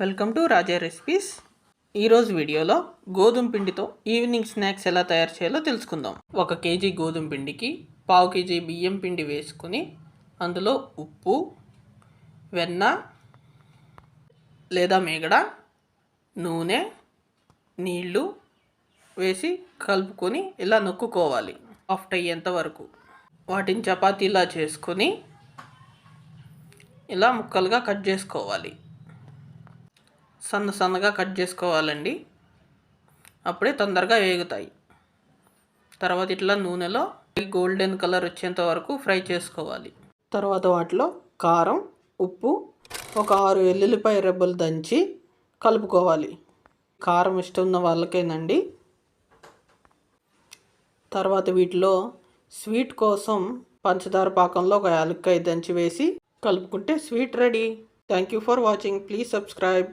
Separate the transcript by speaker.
Speaker 1: Welcome to Raja recipes. ఈరోజు వీడియోలో గోధుమ పిండితో ఈవినింగ్ స్నాక్స్ ఎలా తయారు చేయాలో తెలుసుకుందాం. ఒక కేజీ గోధుమ పిండికి పావు కేజీ బియ్యం పిండి వేసుకుని అందులో ఉప్పు వెన్న లేదా మేగడ నూనె నీళ్ళు వేసి కలుపుకొని ఇలా నొక్కుకోవాలి. సాఫ్ట్ అయ్యేంత వరకు. వాటిని చపాతీలా చేసుకొని ఇలా ముక్కలుగా కట్ చేసుకోవాలి. సన్న సన్నగా కట్ చేసుకోవాలండి. అప్పుడే తొందరగా వేగుతాయి. తర్వాత ఇట్లా నూనెలో గోల్డెన్ కలర్ వచ్చేంత వరకు ఫ్రై చేసుకోవాలి. తర్వాత వాటిలో కారం ఉప్పు ఒక ఆరు వెల్లుల్లిపాయ రెబ్బలు దంచి కలుపుకోవాలి. కారం ఇష్టం ఉన్న వాళ్ళకేనండి. తర్వాత వీటిలో స్వీట్ కోసం పంచదార పాకంలో ఒక యాలక్కాయ దంచి వేసి కలుపుకుంటే sweet ready. Thank you for watching. Please subscribe.